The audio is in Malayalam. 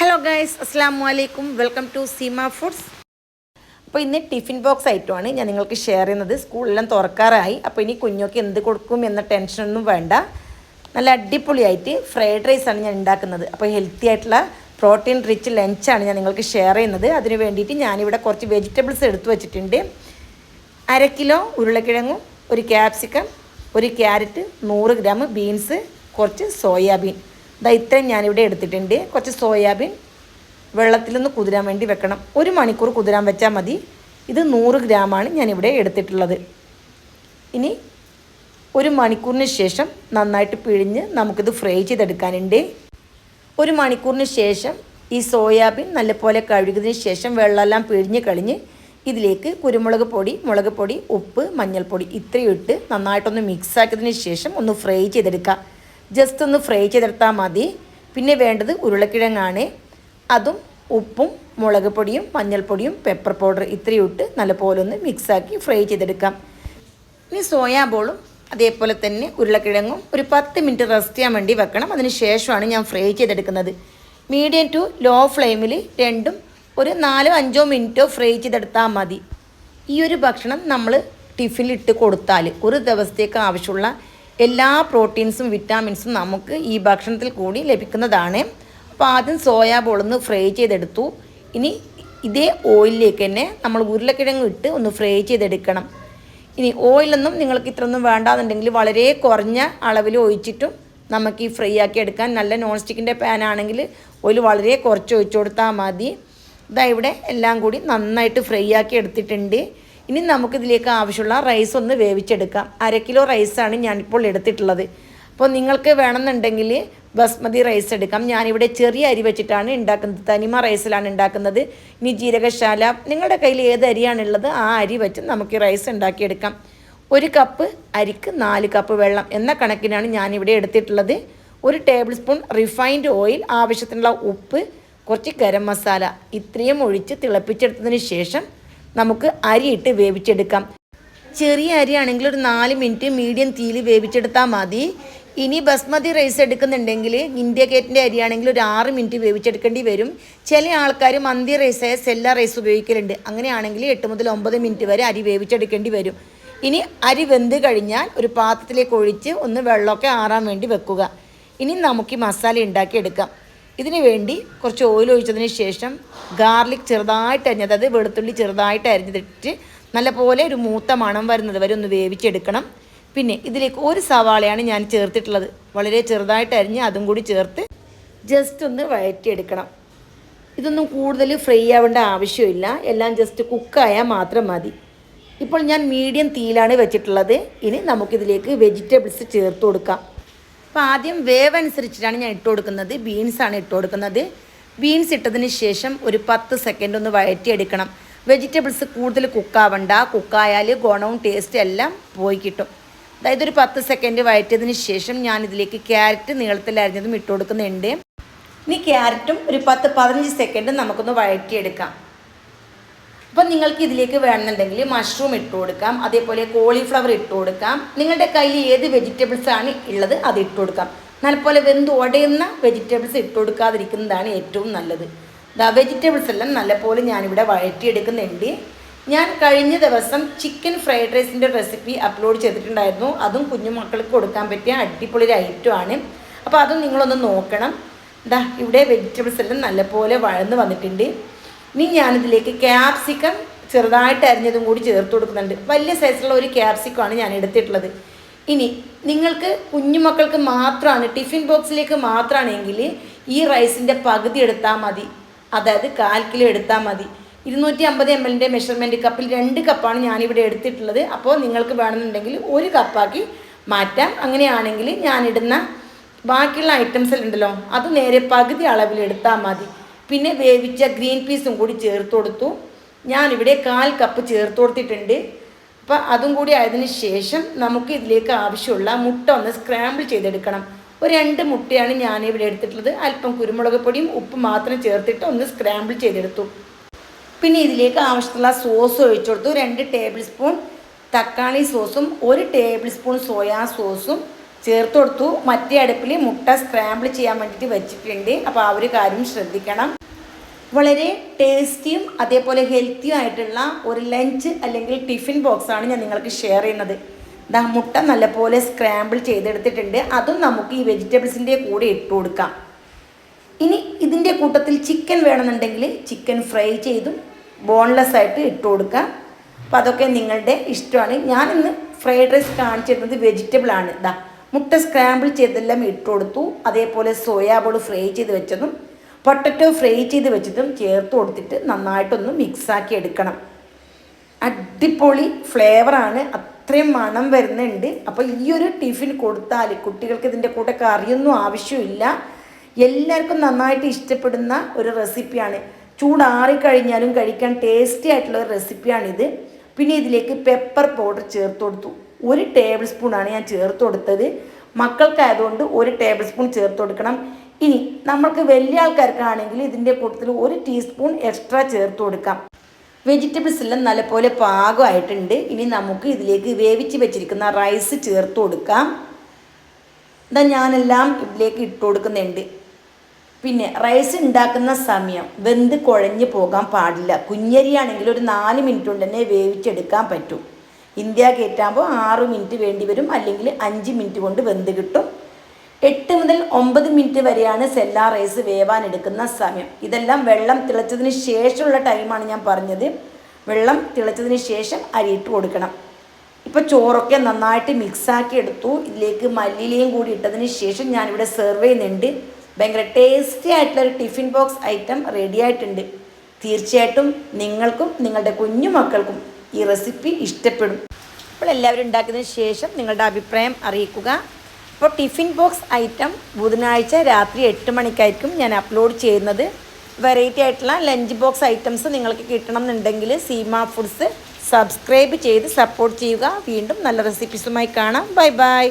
ഹലോ ഗൈസ് അസ്സാം വലൈക്കും വെൽക്കം ടു സീമ ഫുഡ്സ് അപ്പോൾ ഇന്ന് ടിഫിൻ ബോക്സ് ഐറ്റമാണ് ഞാൻ നിങ്ങൾക്ക് ഷെയർ ചെയ്യുന്നത്. സ്കൂളെല്ലാം തുറക്കാറായി. അപ്പോൾ ഇനി കുഞ്ഞൊക്കെ എന്ത് കൊടുക്കും എന്ന ടെൻഷനൊന്നും വേണ്ട. നല്ല അടിപൊളിയായിട്ട് ഫ്രൈഡ് റൈസാണ് ഞാൻ ഉണ്ടാക്കുന്നത്. അപ്പോൾ ഹെൽത്തി ആയിട്ടുള്ള പ്രോട്ടീൻ റിച്ച് ലഞ്ചാണ് ഞാൻ നിങ്ങൾക്ക് ഷെയർ ചെയ്യുന്നത്. അതിന് വേണ്ടിയിട്ട് ഞാനിവിടെ കുറച്ച് വെജിറ്റബിൾസ് എടുത്തു വെച്ചിട്ടുണ്ട്. അര കിലോ ഉരുളക്കിഴങ്ങും ഒരു ക്യാപ്സിക്കം ഒരു ക്യാരറ്റ് നൂറ് ഗ്രാം ബീൻസ് കുറച്ച് സോയാബീൻ ഇതാ ഇത്രയും ഞാനിവിടെ എടുത്തിട്ടുണ്ട്. കുറച്ച് സോയാബീൻ വെള്ളത്തിലൊന്ന് കുതിരാൻ വേണ്ടി വെക്കണം. ഒരു മണിക്കൂർ കുതിരാൻ വെച്ചാൽ മതി. ഇത് നൂറ് ഗ്രാമാണ് ഞാനിവിടെ എടുത്തിട്ടുള്ളത്. ഇനി ഒരു മണിക്കൂറിന് ശേഷം നന്നായിട്ട് പിഴിഞ്ഞ് നമുക്കിത് ഫ്രൈ ചെയ്തെടുക്കാനുണ്ട്. ഒരു മണിക്കൂറിന് ശേഷം ഈ സോയാബീൻ നല്ലപോലെ കഴുകിയതിന് ശേഷം വെള്ളമെല്ലാം പിഴിഞ്ഞ് കളിഞ്ഞ് ഇതിലേക്ക് കുരുമുളക് പൊടി മുളക് പൊടി ഉപ്പ് മഞ്ഞൾപ്പൊടി ഇത്രയും ഇട്ട് നന്നായിട്ടൊന്ന് മിക്സാക്കിയതിന് ശേഷം ഒന്ന് ഫ്രൈ ചെയ്തെടുക്കുക ജസ്റ്റ് ഒന്ന് ഫ്രൈ ചെയ്തെടുത്താൽ മതി. പിന്നെ വേണ്ടത് ഉരുളക്കിഴങ്ങാണ്. അതും ഉപ്പും മുളക് പൊടിയും മഞ്ഞൾപ്പൊടിയും പെപ്പർ പൗഡർ ഇത്രയും ഇട്ട് നല്ലപോലെ ഒന്ന് മിക്സാക്കി ഫ്രൈ ചെയ്തെടുക്കാം. ഇനി സോയാബോളും അതേപോലെ തന്നെ ഉരുളക്കിഴങ്ങും ഒരു പത്ത് മിനിറ്റ് റെസ്റ്റ് ചെയ്യാൻ വേണ്ടി വെക്കണം. അതിന് ശേഷമാണ് ഞാൻ ഫ്രൈ ചെയ്തെടുക്കുന്നത്. മീഡിയം ടു ലോ ഫ്ലെയിമിൽ രണ്ടും ഒരു നാലോ അഞ്ചോ മിനിറ്റോ ഫ്രൈ ചെയ്തെടുത്താൽ മതി. ഈ ഒരു ഭക്ഷണം നമ്മൾ ടിഫിനിലിട്ട് കൊടുത്താൽ ഒരു ദിവസത്തേക്ക് ആവശ്യമുള്ള എല്ലാ പ്രോട്ടീൻസും വിറ്റാമിൻസും നമുക്ക് ഈ ഭക്ഷണത്തിൽ കൂടി ലഭിക്കുന്നതാണ്. അപ്പോൾ ആദ്യം സോയാ ബോളൊന്ന് ഫ്രൈ ചെയ്തെടുത്തു. ഇനി ഇതേ ഓയിലിലേക്ക് തന്നെ നമ്മൾ ഉരുളക്കിഴങ്ങ് ഇട്ട് ഒന്ന് ഫ്രൈ ചെയ്തെടുക്കണം. ഇനി ഓയിലൊന്നും നിങ്ങൾക്ക് ഇത്രയൊന്നും വേണ്ടാന്നുണ്ടെങ്കിൽ വളരെ കുറഞ്ഞ അളവിൽ ഒഴിച്ചിട്ടും നമുക്ക് ഈ ഫ്രൈ ആക്കി എടുക്കാൻ നല്ല നോൺ സ്റ്റിക്കിന്റെ പാൻ ആണെങ്കിൽ ഓയിൽ വളരെ കുറച്ച് ഒഴിച്ചു കൊടുത്താൽ മതി. ഇതാ ഇവിടെ എല്ലാം കൂടി നന്നായിട്ട് ഫ്രൈ ആക്കി എടുത്തിട്ടുണ്ട്. ഇനി നമുക്കിതിലേക്ക് ആവശ്യമുള്ള റൈസ് ഒന്ന് വേവിച്ചെടുക്കാം. അര കിലോ റൈസാണ് ഞാനിപ്പോൾ എടുത്തിട്ടുള്ളത്. അപ്പോൾ നിങ്ങൾക്ക് വേണമെന്നുണ്ടെങ്കിൽ ബസ്മതി റൈസ് എടുക്കാം. ഞാനിവിടെ ചെറിയ അരി വെച്ചിട്ടാണ് ഉണ്ടാക്കുന്നത്. തനിമ റൈസിലാണ് ഉണ്ടാക്കുന്നത്. ഇനി ജീരകശാല നിങ്ങളുടെ കയ്യിൽ ഏത് അരിയാണുള്ളത് ആ അരി വെച്ച് നമുക്ക് റൈസ് ഉണ്ടാക്കിയെടുക്കാം. ഒരു കപ്പ് അരിക്ക് നാല് കപ്പ് വെള്ളം എന്ന കണക്കിനാണ് ഞാനിവിടെ എടുത്തിട്ടുള്ളത്. ഒരു ടേബിൾ സ്പൂൺ റിഫൈൻഡ് ഓയിൽ ആവശ്യത്തിനുള്ള ഉപ്പ് കുറച്ച് ഗരം മസാല. ഇത്രയും ഒഴിച്ച് തിളപ്പിച്ചെടുത്തതിന് ശേഷം നമുക്ക് അരിയിട്ട് വേവിച്ചെടുക്കാം. ചെറിയ അരി ആണെങ്കിൽ ഒരു നാല് മിനിറ്റ് മീഡിയം തീയിൽ വേവിച്ചെടുത്താൽ മതി. ഇനി ബസ്മതി റൈസ് എടുക്കുന്നുണ്ടെങ്കിൽ ഇന്ത്യ ഗേറ്റിന്റെ അരിയാണെങ്കിൽ ഒരു ആറ് മിനിറ്റ് വേവിച്ചെടുക്കേണ്ടി വരും. ചില ആൾക്കാർ മന്തി റൈസായ സെല്ല റൈസ് ഉപയോഗിക്കലുണ്ട്. അങ്ങനെയാണെങ്കിൽ എട്ട് മുതൽ ഒമ്പത് മിനിറ്റ് വരെ അരി വേവിച്ചെടുക്കേണ്ടി വരും. ഇനി അരി വെന്ത് കഴിഞ്ഞാൽ ഒരു പാത്രത്തിലേക്ക് ഒഴിച്ച് ഒന്ന് വെള്ളമൊക്കെ ആറാൻ വേണ്ടി വെക്കുക. ഇനി നമുക്ക് ഈ മസാല ഉണ്ടാക്കിയെടുക്കാം. ഇതിന് വേണ്ടി കുറച്ച് ഓയിൽ ഒഴിച്ചതിന് ശേഷം ഗാർലിക് ചെറുതായിട്ട് അരിഞ്ഞത് അതായത് വെളുത്തുള്ളി ചെറുതായിട്ട് അരിഞ്ഞിട്ട് നല്ലപോലെ ഒരു മൂത്ത മണം വരുന്നത് വരെ ഒന്ന് വേവിച്ചെടുക്കണം. പിന്നെ ഇതിലേക്ക് ഒരു സവാളയാണ് ഞാൻ ചേർത്തിട്ടുള്ളത്. വളരെ ചെറുതായിട്ട് അരിഞ്ഞ് അതും കൂടി ചേർത്ത് ജസ്റ്റ് ഒന്ന് വഴറ്റിയെടുക്കണം. ഇതൊന്നും കൂടുതൽ ഫ്രൈ ആവേണ്ട ആവശ്യമില്ല. എല്ലാം ജസ്റ്റ് കുക്കായാൽ മാത്രം മതി. ഇപ്പോൾ ഞാൻ മീഡിയം തീയിലാണ് വെച്ചിട്ടുള്ളത്. ഇനി നമുക്കിതിലേക്ക് വെജിറ്റബിൾസ് ചേർത്ത് കൊടുക്കാം. അപ്പോൾ ആദ്യം വേവ് അനുസരിച്ചിട്ടാണ് ഞാൻ ഇട്ട് കൊടുക്കുന്നത്. ബീൻസാണ് ഇട്ട് കൊടുക്കുന്നത്. ബീൻസ് ഇട്ടതിന് ശേഷം ഒരു പത്ത് സെക്കൻഡ് ഒന്ന് വഴറ്റിയെടുക്കണം. വെജിറ്റബിൾസ് കൂടുതൽ കുക്കാവണ്ട കുക്കായാൽ ഗുണവും ടേസ്റ്റും എല്ലാം പോയി കിട്ടും. അതായത് ഒരു പത്ത് സെക്കൻഡ് വഴറ്റിയതിന് ശേഷം ഞാൻ ഇതിലേക്ക് ക്യാരറ്റ് നീളത്തിൽ അരിഞ്ഞതും ഇട്ട് കൊടുക്കുന്നുണ്ട്. ഇനി ക്യാരറ്റും ഒരു പത്ത് പതിനഞ്ച് സെക്കൻഡ് നമുക്കൊന്ന് വഴറ്റിയെടുക്കാം. അപ്പം നിങ്ങൾക്ക് ഇതിലേക്ക് വേണമെന്നുണ്ടെങ്കിൽ മഷ്റൂം ഇട്ട് കൊടുക്കാം. അതേപോലെ കോളിഫ്ലവർ ഇട്ട് കൊടുക്കാം. നിങ്ങളുടെ കയ്യിൽ ഏത് വെജിറ്റബിൾസ് ആണ് ഉള്ളത് അത് ഇട്ട് കൊടുക്കാം. നല്ലപോലെ വെന്ത് ഉടയുന്ന വെജിറ്റബിൾസ് ഇട്ട് കൊടുക്കാതിരിക്കുന്നതാണ് ഏറ്റവും നല്ലത്. വെജിറ്റബിൾസ് എല്ലാം നല്ലപോലെ ഞാനിവിടെ വഴറ്റിയെടുക്കുന്നുണ്ട്. ഞാൻ കഴിഞ്ഞ ദിവസം ചിക്കൻ ഫ്രൈഡ് റൈസിന്റെ റെസിപ്പി അപ്ലോഡ് ചെയ്തിട്ടുണ്ടായിരുന്നു. അതും കുഞ്ഞു മക്കൾക്ക് കൊടുക്കാൻ പറ്റിയ അടിപൊളി ഒരു ഐറ്റമാണ് അപ്പോൾ അതും നിങ്ങളൊന്ന് നോക്കണം. ദാ ഇവിടെ വെജിറ്റബിൾസ് എല്ലാം നല്ലപോലെ വഴന്ന് വന്നിട്ടുണ്ട്. ഇനി ഞാനിതിലേക്ക് ക്യാപ്സിക്കം ചെറുതായിട്ട് അരിഞ്ഞതും കൂടി ചേർത്ത് കൊടുക്കുന്നുണ്ട്. വലിയ സൈസിലുള്ള ഒരു ക്യാപ്സിക്കമാണ് ഞാൻ എടുത്തിട്ടുള്ളത്. ഇനി നിങ്ങൾക്ക് കുഞ്ഞുമക്കൾക്ക് മാത്രമാണ് ടിഫിൻ ബോക്സിലേക്ക് മാത്രമാണെങ്കിൽ ഈ റൈസിന്റെ പകുതി എടുത്താൽ മതി. അതായത് കാൽ കിലോ എടുത്താൽ മതി. ഇരുന്നൂറ്റി അമ്പത് എം എല്ലിന്റെ മെഷർമെന്റ് കപ്പിൽ രണ്ട് കപ്പാണ് ഞാനിവിടെ എടുത്തിട്ടുള്ളത്. അപ്പോൾ നിങ്ങൾക്ക് വേണമെന്നുണ്ടെങ്കിൽ ഒരു കപ്പാക്കി മാറ്റാം. അങ്ങനെയാണെങ്കിൽ ഞാനിടുന്ന ബാക്കിയുള്ള ഐറ്റംസ് ഉണ്ടല്ലോ അത് നേരെ പകുതി അളവിൽ എടുത്താൽ മതി. പിന്നെ വേവിച്ച ഗ്രീൻ പീസും കൂടി ചേർത്ത് കൊടുത്തു. ഞാനിവിടെ കാൽ കപ്പ് ചേർത്ത് കൊടുത്തിട്ടുണ്ട്. അപ്പം അതും കൂടി ആയതിനു ശേഷം നമുക്ക് ഇതിലേക്ക് ആവശ്യമുള്ള മുട്ട ഒന്ന് സ്ക്രാമ്പിൾ ചെയ്തെടുക്കണം. ഒരു രണ്ട് മുട്ടയാണ് ഞാനിവിടെ എടുത്തിട്ടുള്ളത്. അല്പം കുരുമുളക് പൊടിയും ഉപ്പ് മാത്രം ചേർത്തിട്ട് ഒന്ന് സ്ക്രാമ്പിൾ ചെയ്തെടുത്തു. പിന്നെ ഇതിലേക്ക് ആവശ്യമുള്ള സോസ് ഒഴിച്ചു കൊടുത്തു. രണ്ട് ടേബിൾ സ്പൂൺ തക്കാളി സോസും ഒരു ടേബിൾ സ്പൂൺ സോയാ സോസും ചേർത്ത് കൊടുത്തു. മറ്റേ അടുപ്പിൽ മുട്ട സ്ക്രാമ്പിൾ ചെയ്യാൻ വേണ്ടിയിട്ട് വെച്ചിട്ടുണ്ട്. അപ്പോൾ ആ ഒരു കാര്യം ശ്രദ്ധിക്കണം. വളരെ ടേസ്റ്റിയും അതേപോലെ ഹെൽത്തിയും ആയിട്ടുള്ള ഒരു ലഞ്ച് അല്ലെങ്കിൽ ടിഫിൻ ബോക്സാണ് ഞാൻ നിങ്ങൾക്ക് ഷെയർ ചെയ്യുന്നത്. ദാ മുട്ട നല്ലപോലെ സ്ക്രാമ്പിൾ ചെയ്തെടുത്തിട്ടുണ്ട്. അതും നമുക്ക് ഈ വെജിറ്റബിൾസിന്റെ കൂടെ ഇട്ട് കൊടുക്കാം. ഇനി ഇതിന്റെ കൂട്ടത്തിൽ ചിക്കൻ വേണമെന്നുണ്ടെങ്കിൽ ചിക്കൻ ഫ്രൈ ചെയ്തും ബോൺലെസ് ആയിട്ട് ഇട്ട് കൊടുക്കാം. അപ്പം അതൊക്കെ നിങ്ങളുടെ ഇഷ്ടമാണ്. ഞാനിന്ന് ഫ്രൈഡ് റൈസ് കാണിച്ചിരുന്നത് വെജിറ്റബിൾ ആണ്. ഇതാ മുട്ട സ്ക്രാമ്പിൾ ചെയ്തെല്ലാം ഇട്ട് കൊടുത്തു. അതേപോലെ സോയാബോൾ ഫ്രൈ ചെയ്ത് വെച്ചതും പൊട്ടറ്റോ ഫ്രൈ ചെയ്ത് വെച്ചതും ചേർത്ത് കൊടുത്തിട്ട് നന്നായിട്ടൊന്ന് മിക്സാക്കി എടുക്കണം. അടിപൊളി ഫ്ലേവറാണ് അത്രയും മണം വരുന്നുണ്ട്. അപ്പോൾ ഈ ഒരു ടിഫിൻ കൊടുത്താൽ കുട്ടികൾക്ക് ഇതിന്റെ കൂടെ കറിയൊന്നും ആവശ്യമില്ല. എല്ലാവർക്കും നന്നായിട്ട് ഇഷ്ടപ്പെടുന്ന ഒരു റെസിപ്പിയാണ്. ചൂടാറിക്കഴിഞ്ഞാലും കഴിക്കാൻ ടേസ്റ്റി ആയിട്ടുള്ള ഒരു റെസിപ്പിയാണിത്. പിന്നെ ഇതിലേക്ക് പെപ്പർ പൗഡർ ചേർത്ത് കൊടുത്തു. ഒരു ടേബിൾ സ്പൂണാണ് ഞാൻ ചേർത്ത് കൊടുത്തത്. മക്കൾക്കായതുകൊണ്ട് ഒരു ടേബിൾ സ്പൂൺ ചേർത്ത് കൊടുക്കണം. ഇനി നമ്മൾക്ക് വലിയ ആൾക്കാർക്കാണെങ്കിൽ ഇതിന്റെ കൂട്ടത്തിൽ ഒരു ടീസ്പൂൺ എക്സ്ട്രാ ചേർത്ത് കൊടുക്കാം. വെജിറ്റബിൾസ് എല്ലാം നല്ലപോലെ പാകമായിട്ടുണ്ട്. ഇനി നമുക്ക് ഇതിലേക്ക് വേവിച്ച് വെച്ചിരിക്കുന്ന റൈസ് ചേർത്ത് കൊടുക്കാം. ഇതാ ഞാനെല്ലാം ഇതിലേക്ക് ഇട്ട് കൊടുക്കുന്നുണ്ട്. പിന്നെ റൈസ് ഉണ്ടാക്കുന്ന സമയം വെന്ത് കുഴഞ്ഞു പോകാൻ പാടില്ല. കുഞ്ഞരിയാണെങ്കിൽ ഒരു നാല് മിനിറ്റ് കൊണ്ട് തന്നെ വേവിച്ചെടുക്കാൻ പറ്റും. ഇന്ത്യ കയറ്റാകുമ്പോൾ ആറ് മിനിറ്റ് വേണ്ടി വരും. അല്ലെങ്കിൽ അഞ്ച് മിനിറ്റ് കൊണ്ട് വെന്ത് കിട്ടും. എട്ട് മുതൽ ഒമ്പത് മിനിറ്റ് വരെയാണ് സെല്ലാ റൈസ് വേവാൻ എടുക്കുന്ന സമയം. ഇതെല്ലാം വെള്ളം തിളച്ചതിന് ശേഷമുള്ള ടൈമാണ് ഞാൻ പറഞ്ഞത്. വെള്ളം തിളച്ചതിന് ശേഷം അരിയിട്ട് കൊടുക്കണം. ഇപ്പോൾ ചോറൊക്കെ നന്നായിട്ട് മിക്സാക്കി എടുത്തു. ഇതിലേക്ക് മല്ലിയിലയും കൂടി ഇട്ടതിന് ശേഷം ഞാനിവിടെ സെർവ് ചെയ്യുന്നുണ്ട്. ഭയങ്കര ടേസ്റ്റി ആയിട്ടുള്ള ഒരു ടിഫിൻ ബോക്സ് ഐറ്റം റെഡി ആയിട്ടുണ്ട്. തീർച്ചയായിട്ടും നിങ്ങൾക്കും നിങ്ങളുടെ കുഞ്ഞുമക്കൾക്കും ഈ റെസിപ്പി ഇഷ്ടപ്പെടും. അപ്പോൾ എല്ലാവരും ഉണ്ടാക്കിയതിന് ശേഷം നിങ്ങളുടെ അഭിപ്രായം അറിയിക്കുക. അപ്പോൾ ടിഫിൻ ബോക്സ് ഐറ്റം ബുധനാഴ്ച രാത്രി എട്ട് മണിക്കായിരിക്കും ഞാൻ അപ്ലോഡ് ചെയ്യുന്നത്. വെറൈറ്റി ആയിട്ടുള്ള ലഞ്ച് ബോക്സ് ഐറ്റംസ് നിങ്ങൾക്ക് കിട്ടണം എന്നുണ്ടെങ്കിൽ സീമ ഫുഡ്സ് സബ്സ്ക്രൈബ് ചെയ്ത് സപ്പോർട്ട് ചെയ്യുക. വീണ്ടും നല്ല റെസിപ്പീസുമായി കാണാം. Bye bye.